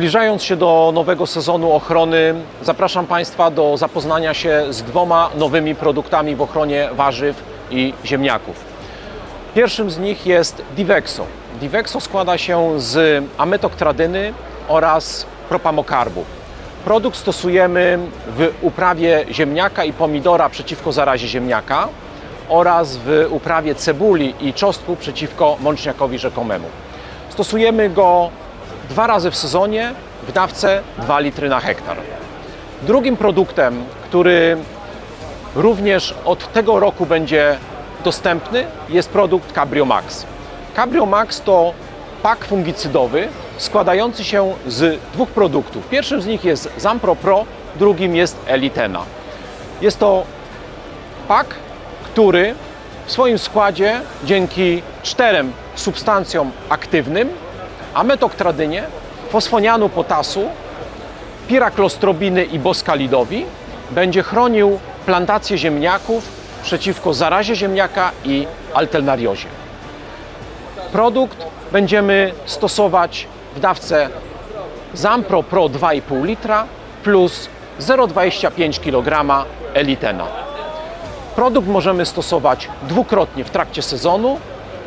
Zbliżając się do nowego sezonu ochrony, zapraszam Państwa do zapoznania się z dwoma nowymi produktami w ochronie warzyw i ziemniaków. Pierwszym z nich jest Divexo. Divexo składa się z ametoktradyny oraz propamokarbu. Produkt stosujemy w uprawie ziemniaka i pomidora przeciwko zarazie ziemniaka oraz w uprawie cebuli i czosnku przeciwko mączniakowi rzekomemu. Stosujemy go dwa razy w sezonie w dawce 2 litry na hektar. Drugim produktem, który również od tego roku będzie dostępny, jest produkt Cabrio Max. Cabrio Max to pak fungicydowy składający się z dwóch produktów. Pierwszym z nich jest Zampro Pro, drugim jest Elitena. Jest to pak, który w swoim składzie dzięki czterem substancjom aktywnym, ametoktradynie, fosfonianu potasu, piraklostrobiny i boskalidowi będzie chronił plantację ziemniaków przeciwko zarazie ziemniaka i alternariozie. Produkt będziemy stosować w dawce Zampro Pro 2,5 litra plus 0,25 kg Elitena. Produkt możemy stosować dwukrotnie w trakcie sezonu.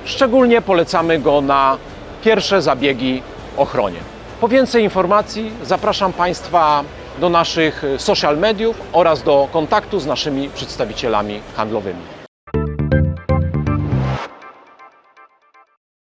Szczególnie polecamy go na pierwsze zabiegi ochronie. Po więcej informacji zapraszam Państwa do naszych social mediów oraz do kontaktu z naszymi przedstawicielami handlowymi.